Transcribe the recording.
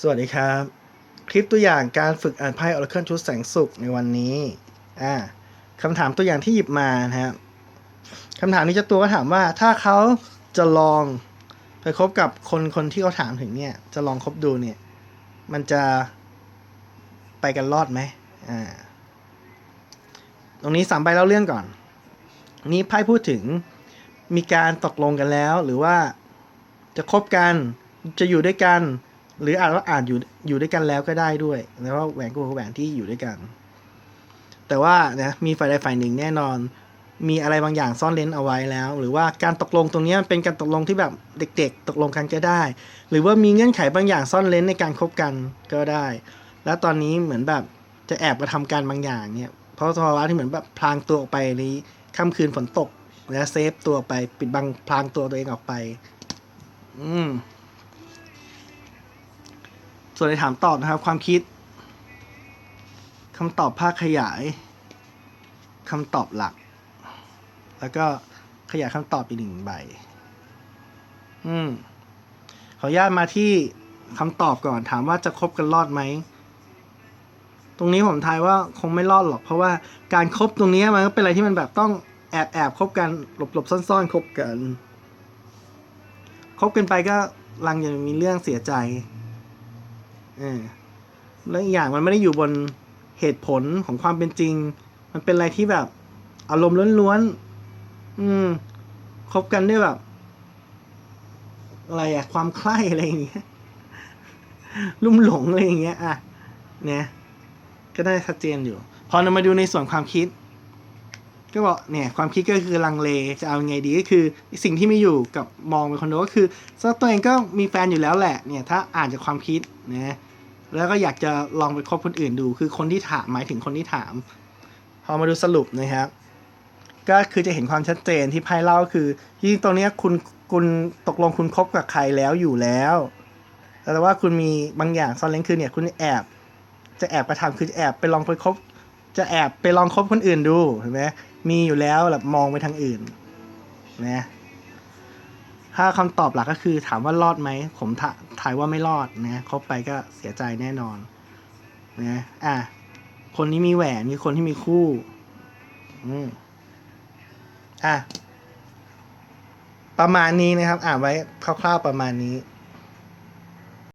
สวัสดีครับ คลิปตัวอย่างการฝึกอ่านไพ่ Oracle ชุดแสงสุขในวันนี้อ่าคำถามตัวอย่างที่หยิบมานะครับคำถามนี้เจะตัวก็ถามว่าถ้าเขาจะลองไปคบกับคนคนที่เขาถามถึงเนี่ย จะลองคบดูเนี่ย มันจะไปกันรอดไหมอ่าตรงนี้สามใบเล่าเรื่องก่อน นี้ไพ่พูดถึงมีการตกลงกันแล้ว หรือว่าจะคบกันจะอยู่ด้วยกัน หรืออาจว่าอาจอยู่อยู่ด้วยกันแล้วก็ได้ด้วยแล้วว่าแหวนกูกับแหวนที่อยู่ด้วยกัน แต่ว่านะมีฝ่ายใดฝ่ายหนึ่งแน่นอน มีอะไรบางอย่างซ่อนเลนเอาไว้แล้ว หรือว่าการตกลงตรงนี้มันเป็นการตกลงที่แบบเด็ก ๆ ตกลงกันก็ได้ หรือว่ามีเงื่อนไขบางอย่างซ่อนเลนในการคบกันก็ได้ แล้วตอนนี้เหมือนแบบจะแอบมาทำการบางอย่างเนี่ยเพราะสภาวะที่เหมือนแบบพลางตัวออกไปในค่ำคืนฝนตกและเซฟตัวไปปิดบังพลางตัวตัวเองออกไป อืม ส่วนในถามตอบนะครับ ความคิดคำตอบภาคขยายคำตอบหลัก แล้วก็ขยายคำตอบอีกหนึ่งใบ อืมขออนุญาตมาที่คำตอบก่อนถามว่าจะคบกันรอดไหม ตรงนี้ผมทายว่าคงไม่รอดหรอก เพราะว่าการครบตรงนี้มันก็เป็นอะไรที่มันแบบต้องแอบแอบคบกันหลบหลบซ่อนซ่อนคบกัน คบกันไปก็รังจะมีเรื่องเสียใจ เออแล้วอีกอย่างมันไม่ได้อยู่บนเหตุผลของความเป็นจริง มันเป็นอะไรที่แบบ อารมณ์ล้วนๆอืมคบกันด้วยแบบ อะไรอะความใคร่อะไรอย่างเงี้ยลุ่มหลงอะไรอย่างเงี้ยอะเนี่ยก็ได้ชัดเจนอยู่ พอนำมาดูในส่วนความคิด ก็บอกเนี่ยความคิดก็คือลังเลจะเอาไงดีก็คือ สิ่งที่ไม่อยู่กับมองเป็นคนโดก็คือซะตัวเองก็มีแฟนอยู่แล้วแหละ เนี่ย ถ้าอ่านจากความคิดนะ แล้วก็อยากจะลองไปคบคนอื่นดู คือคนที่ถามหมายถึงคนที่ถาม พอมาดูสรุปนะครับ ก็คือจะเห็นความชัดเจนที่ไพ่เล่าคือที่ตรงนี้คุณคุณตกลงคุณคบกับใครแล้วอยู่แล้ว แต่ว่าคุณมีบางอย่างซ่อนเล้นคือเนี่ยคุณแอบ จะแอบกระทำคือจะแอบไปลองไปคบ จะแอบไปลองคบคนอื่นดูเห็นไหมมีอยู่แล้วแบบมองไปทางอื่นนะ ถ้าคำตอบหลักก็คือถามว่ารอดไหม ผมถ่ายว่าไม่รอดนะคบไปก็เสียใจแน่นอนนะอะ คนที่มีแหวนมีคนที่มีคู่ อืมอะ ประมาณนี้นะครับ อ่านไว้คร่าวๆประมาณนี้